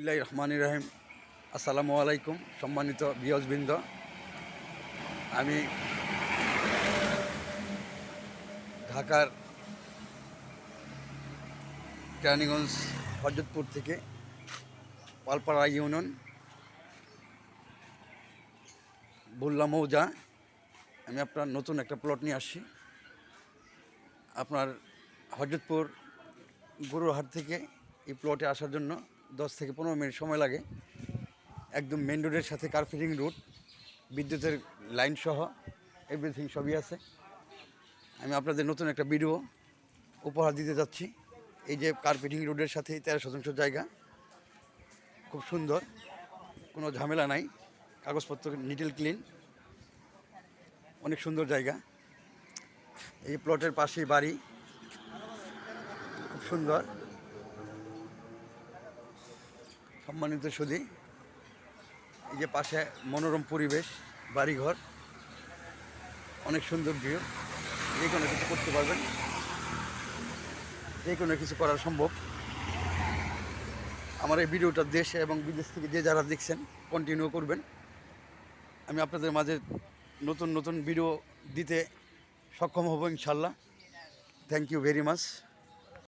বিসমিল্লাহ রহমান রাহিম। আসসালামু আলাইকুম, সম্মানিত বিয়জবৃন্দ আমি ঢাকার কেরানীগঞ্জ, হজরতপুর থেকে পালপাড়া ইউনিয়ন, বুল্লা মৌজা। আমি আপনার নতুন একটা প্লট নিয়ে আসছি। আপনার হজরতপুর গুরুহাট থেকে এই প্লটে আসার জন্য দশ থেকে পনেরো মিনিট সময় লাগে। একদম মেন রোডের সাথে কার ফিটিং রুট বিদ্যুতের লাইন সহ এভরিথিং সবই আছে। আমি আপনাদের নতুন একটা ভিডিও উপহার দিতে যাচ্ছি। এই যে কার্পেটিং রোডের সাথে তেরো শতাংশ জায়গা, খুব সুন্দর, কোনো ঝামেলা নাই। কাগজপত্র নিটেল ক্লিন অনেক সুন্দর জায়গা। এই প্লটের পাশেই বাড়ি, খুব সুন্দর। সম্মানিত সুদী এই যে পাশে মনোরম পরিবেশ, বাড়িঘর, অনেক সুন্দর ভিউ যে কোনো কিছু করতে পারবেন, যে কোনো কিছু করা সম্ভব। আমার এই ভিডিওটা দেশে এবং বিদেশ থেকে যে যারা দেখছেন কন্টিনিউ করবেন। আমি আপনাদের মাঝে নতুন নতুন ভিডিও দিতে সক্ষম হব ইনশাল্লাহ। Thank you very much